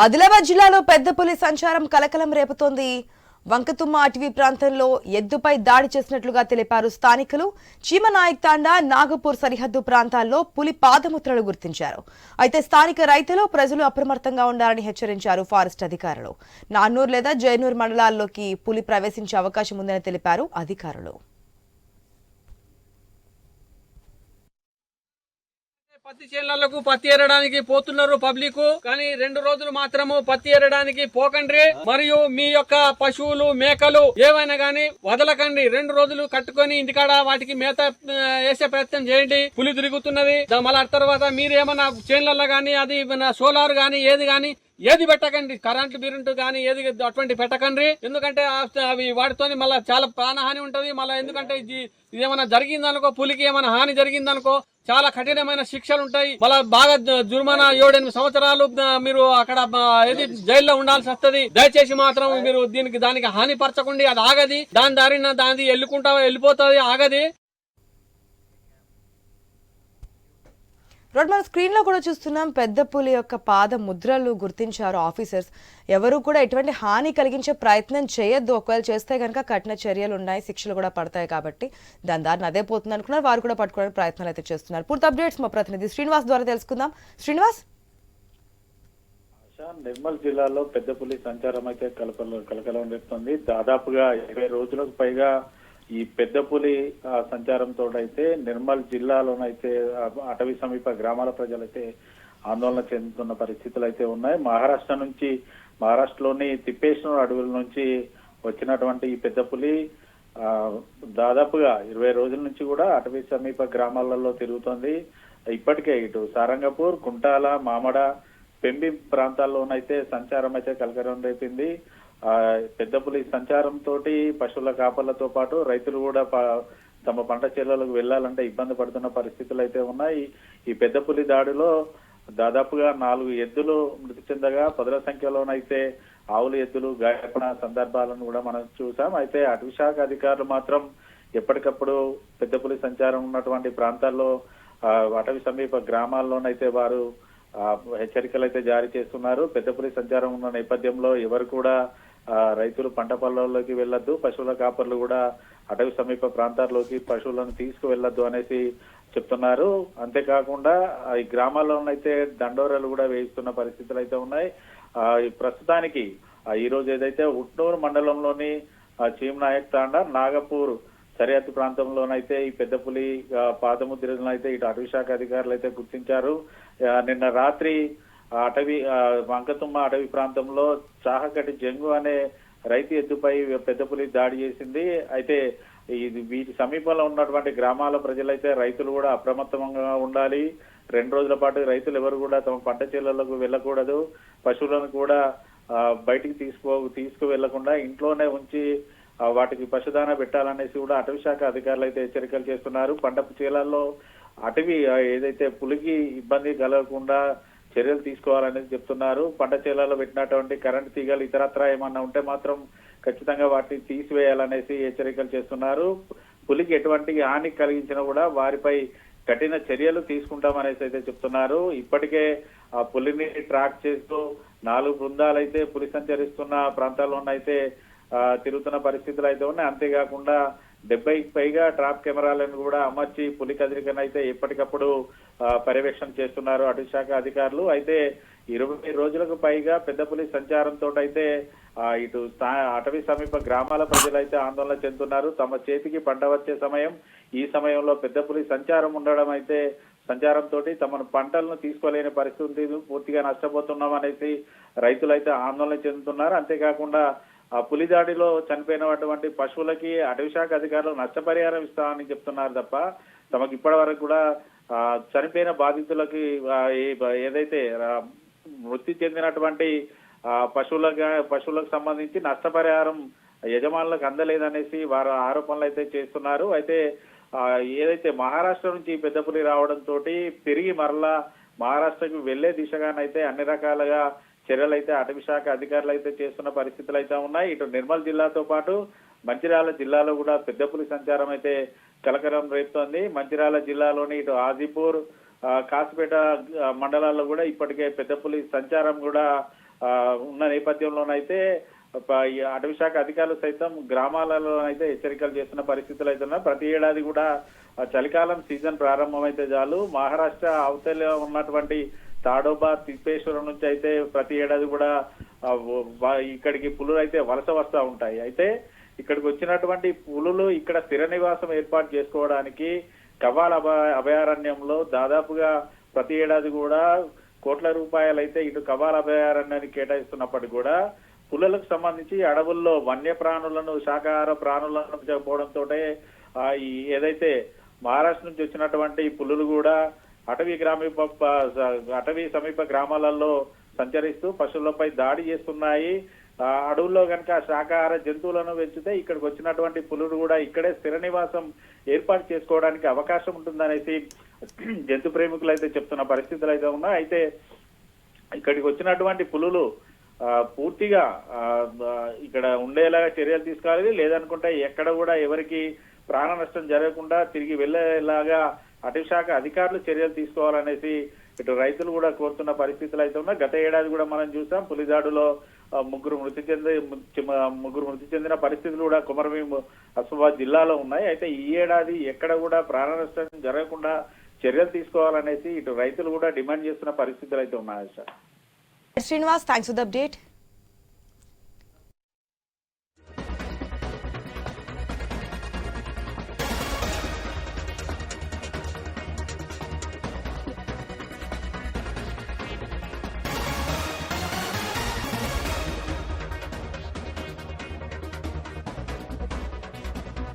ఆదిలాబాద్ జిల్లాలో పెద్ద పులి సంచారం కలకలం రేపుతోంది. వంకతుమ్మ అటవీ ప్రాంతంలో ఎద్దుపై దాడి చేసినట్లుగా తెలిపారు స్థానికులు. చీమనాయక్ తాండా నాగపూర్ సరిహద్దు ప్రాంతాల్లో పులి పాదముద్రలు గుర్తించారు. అయితే స్థానిక రైతులు ప్రజలు అప్రమత్తంగా ఉండాలని హెచ్చరించారు ఫారెస్ట్ అధికారులు. నాన్నూర్ లేదా జైనూర్ మండలాల్లోకి పులి ప్రవేశించే అవకాశం ఉందని తెలిపారు అధికారులు. పత్తి చేనులకు పత్తి ఏరడానికి పోతున్నారు పబ్లిక్. కానీ రెండు రోజులు మాత్రము పత్తి ఏరడానికి పోకండి. మరియు మీ యొక్క పశువులు మేకలు ఏవైనా గానీ వదలకండి. రెండు రోజులు కట్టుకొని ఇంటికాడ వాటికి మేత వేసే ప్రయత్నం చేయండి. పులి తిరుగుతున్నది. దా- మళ్ళా తర్వాత మీరు ఏమన్నా చేనులలో గానీ అది సోలార్ గానీ ఏది గానీ ఏది పెట్టకండి. కరెంట్ బిరెంట్ కానీ ఏది అటువంటి పెట్టకండి. ఎందుకంటే అవి వాటితోని మళ్ళీ చాలా ప్రాణహాని ఉంటది. మళ్ళీ ఎందుకంటే ఇది ఏమైనా జరిగిందనుకో పులికి ఏమైనా హాని జరిగిందనుకో చాలా కఠినమైన శిక్షలు ఉంటాయి మళ్ళా బాగా జుర్మానా ఏడెనిమిది సంవత్సరాలు మీరు అక్కడ ఏది జైల్లో ఉండాల్సి వస్తది. దయచేసి మాత్రం మీరు దీనికి దానికి హాని పరచకండి అది ఆగది. దాని దారిన దాని వెళ్ళుకుంటా వెళ్ళిపోతుంది ఆగది. రోడ్ మనం స్క్రీన్లో కూడా చూస్తున్నాం పెద్ద పులి యొక్క పాద ముద్రలు గుర్తించారు ఆఫీసర్స్. ఎవరు కూడా ఎటువంటి హాని కలిగించే ప్రయత్నం చేయొద్దు. ఒకవేళ చేస్తే కనుక కఠిన చర్యలు ఉన్నాయి శిక్షలు కూడా పడతాయి కాబట్టి దాని దారిని అదే పోతుంది అనుకున్నారు. వారు కూడా పట్టుకోవడానికి ప్రయత్నాలు అయితే చేస్తున్నారు. పూర్తి అప్డేట్స్ మా ప్రతినిధి శ్రీనివాస్ ద్వారా తెలుసుకుందాం. శ్రీనివాస్? నిర్మల్ జిల్లాలో పెద్ద పులి సంచారం అయితే కలకల కలకలం రేపుతుంది. దాదాపుగా ఇరవై రోజులకు పైగా ఈ పెద్ద పులి సంచారంతో అయితే నిర్మల్ జిల్లాలోనైతే అటవీ సమీప గ్రామాల ప్రజలైతే ఆందోళన చెందుతున్న పరిస్థితులు అయితే ఉన్నాయి. మహారాష్ట్ర నుంచి మహారాష్ట్రలోని తిప్పేశ్వర అడవుల నుంచి వచ్చినటువంటి ఈ పెద్ద పులి ఆ, దాదాపుగా ఇరవై రోజుల నుంచి కూడా అటవీ సమీప గ్రామాలలో తిరుగుతోంది. ఇప్పటికే ఇటు సారంగపూర్ కుంటాల మామడ పెంబి ప్రాంతాల్లోనైతే సంచారం అయితే కలకరం రేపింది. పెద్ద పులి సంచారం తోటి పశువుల కాపర్లతో పాటు రైతులు కూడా తమ పంట చేలలకు వెళ్ళాలంటే ఇబ్బంది పడుతున్న పరిస్థితులు అయితే ఉన్నాయి. ఈ పెద్ద పులి దాడిలో దాదాపుగా నాలుగు ఎద్దులు మృతి చెందగా పదుల సంఖ్యలోనైతే ఆవులు ఎద్దులు గాయపడిన సందర్భాలను కూడా మనం చూసాం. అయితే అటవీ శాఖ అధికారులు మాత్రం ఎప్పటికప్పుడు పెద్ద పులి సంచారం ఉన్నటువంటి ప్రాంతాల్లో అటవీ సమీప గ్రామాల్లోనైతే వారు హెచ్చరికలు అయితే జారీ చేస్తున్నారు. పెద్ద పులి సంచారం ఉన్న నేపథ్యంలో ఎవరు కూడా రైతులు పంట పొలాల్లోకి వెళ్ళొద్దు పశువుల కాపర్లు కూడా అటవీ సమీప ప్రాంతాల్లోకి పశువులను తీసుకువెళ్ళొద్దు అనేసి చెప్తున్నారు. అంతేకాకుండా ఈ గ్రామాల్లోనైతే దండోరలు కూడా వేయిస్తున్న పరిస్థితులు అయితే ఉన్నాయి. ప్రస్తుతానికి ఈ రోజు ఏదైతే ఉట్నూరు మండలంలోని చీమనాయక్ తాండ తాండా నాగపూర్ సరిహద్దు ప్రాంతంలోనైతే ఈ పెద్దపులి పాదముద్రలను అయితే ఇటు అటవీ శాఖ అధికారులు అయితే గుర్తించారు. నిన్న రాత్రి అటవీ వంకతుమ్మ అటవీ ప్రాంతంలో చాహకటి జంగు అనే రైతు ఎద్దుపై పెద్ద పులి దాడి చేసింది. అయితే ఇది వీటి సమీపంలో ఉన్నటువంటి గ్రామాల ప్రజలైతే రైతులు కూడా అప్రమత్తంగా ఉండాలి. రెండు రోజుల పాటు రైతులు ఎవరు కూడా తమ పంట చేలలకు వెళ్ళకూడదు. పశువులను కూడా బయటికి తీసుకో తీసుకు వెళ్ళకుండా ఇంట్లోనే ఉంచి వాటికి పశుదాన పెట్టాలనేసి కూడా అటవీ శాఖ అధికారులు అయితే హెచ్చరికలు చేస్తున్నారు. పంట చేలల్లో అటవీ ఏదైతే పులికి ఇబ్బంది కలగకుండా చర్యలు తీసుకోవాలనేది చెప్తున్నారు. పంట చేలలో పెట్టినటువంటి కరెంట్ తీగలు ఇతరత్రా ఏమన్నా ఉంటే మాత్రం ఖచ్చితంగా వాటిని తీసివేయాలనేసి హెచ్చరికలు చేస్తున్నారు. పులికి ఎటువంటి హాని కలిగించినా కూడా వారిపై కఠిన చర్యలు తీసుకుంటామనేసి అయితే చెప్తున్నారు. ఇప్పటికే ఆ పులిని ట్రాక్ చేస్తూ నాలుగు బృందాలు అయితే పులి సంచరిస్తున్న ప్రాంతాల్లోనైతే తిరుగుతున్న పరిస్థితులు అయితే ఉన్నాయి. అంతేకాకుండా డెబ్బైకి పైగా ట్రాప్ కెమెరాలను కూడా అమర్చి పులి కదిరికనైతే ఎప్పటికప్పుడు పర్యవేక్షణ చేస్తున్నారు అటవీ శాఖ అధికారులు. అయితే ఇరవై రోజులకు పైగా పెద్ద పులి సంచారంతో అయితే ఇటు అటవీ సమీప గ్రామాల ప్రజలైతే ఆందోళన చెందుతున్నారు. తమ చేతికి పంట వచ్చే సమయం ఈ సమయంలో పెద్ద పులి సంచారం ఉండడం అయితే సంచారంతో తమ పంటలను తీసుకోలేని పరిస్థితి పూర్తిగా నష్టపోతున్నాం అనేసి రైతులైతే ఆందోళన చెందుతున్నారు. అంతేకాకుండా ఆ పులిదాడిలో చనిపోయినటువంటి పశువులకి అటవీ శాఖ అధికారులు నష్టపరిహారం ఇస్తామని చెప్తున్నారు తప్ప తమకు ఇప్పటి వరకు కూడా ఆ, చనిపోయిన బాధితులకి ఏదైతే మృతి చెందినటువంటి ఆ, పశువులకు పశువులకు సంబంధించి నష్టపరిహారం యజమానులకు అందలేదనేసి వారు ఆరోపణలు అయితే చేస్తున్నారు. అయితే ఆ, ఏదైతే మహారాష్ట్ర నుంచి పెద్దపులి పెద్ద పులి రావడంతో తిరిగి మరలా మహారాష్ట్రకి వెళ్ళే దిశగానైతే అన్ని రకాలుగా చర్యలు అయితే అటవీ శాఖ అధికారులు అయితే చేస్తున్న పరిస్థితులు అయితే ఉన్నాయి. ఇటు నిర్మల్ జిల్లాతో పాటు మంచిర్యాల జిల్లాలో కూడా పెద్ద పులి సంచారం అయితే కలకలం రేపుతోంది. మంచిర్యాల జిల్లాలోని ఇటు ఆదిపూర్ కాసిపేట మండలాల్లో కూడా ఇప్పటికే పెద్ద పులి సంచారం కూడా ఉన్న నేపథ్యంలోనైతే అటవీ శాఖ అధికారులు సైతం గ్రామాలలో అయితే హెచ్చరికలు చేస్తున్న పరిస్థితులు అయితే ఉన్నాయి. ప్రతి ఏడాది కూడా చలికాలం సీజన్ ప్రారంభమైతే చాలు. మహారాష్ట్ర అవతల ఉన్నటువంటి తాడోబా తిప్పేశ్వరం నుంచి అయితే ప్రతి ఏడాది కూడా ఇక్కడికి పులులు అయితే వలస వస్తూ ఉంటాయి. అయితే ఇక్కడికి వచ్చినటువంటి పులులు ఇక్కడ స్థిర నివాసం ఏర్పాటు చేసుకోవడానికి కవాల అభయ అభయారణ్యంలో దాదాపుగా ప్రతి ఏడాది కూడా కోట్ల రూపాయలు అయితే ఇటు కవ్వాల అభయారణ్యానికి కేటాయిస్తున్నప్పటికీ కూడా పులులకు సంబంధించి అడవుల్లో వన్య ప్రాణులను శాకాహార ప్రాణులను పోవడంతో ఈ ఏదైతే మహారాష్ట్ర నుంచి వచ్చినటువంటి పులులు కూడా అటవీ గ్రామీప అటవీ సమీప గ్రామాలలో సంచరిస్తూ పశువులపై దాడి చేస్తున్నాయి. అడవుల్లో కనుక శాకాహార జంతువులను పెంచితే ఇక్కడికి వచ్చినటువంటి పులులు కూడా ఇక్కడే స్థిర నివాసం ఏర్పాటు చేసుకోవడానికి అవకాశం ఉంటుందనేసి జంతు ప్రేమికులు అయితే చెప్తున్న పరిస్థితులు అయితే ఉన్నాయి. అయితే ఇక్కడికి వచ్చినటువంటి పులులు పూర్తిగా ఇక్కడ ఉండేలాగా చర్యలు తీసుకోవాలి. లేదనుకుంటే ఎక్కడ కూడా ఎవరికి ప్రాణ నష్టం జరగకుండా తిరిగి వెళ్ళేలాగా అటవీ శాఖ అధికారులు చర్యలు తీసుకోవాలనేసి ఇటు రైతులు కూడా కోరుతున్న పరిస్థితులు అయితే ఉన్నాయి. గత ఏడాది కూడా మనం చూసాం పులిదాడులో ముగ్గురు మృతి చెంది ముగ్గురు మృతి చెందిన పరిస్థితులు కూడా కుమరభీం అస్మాబాద్ జిల్లాలో ఉన్నాయి. అయితే ఈ ఏడాది ఎక్కడ కూడా ప్రాణ నష్టం జరగకుండా చర్యలు తీసుకోవాలనేసి ఇటు రైతులు కూడా డిమాండ్ చేస్తున్న పరిస్థితులు అయితే ఉన్నాయి sir. Srinivas thanks for the update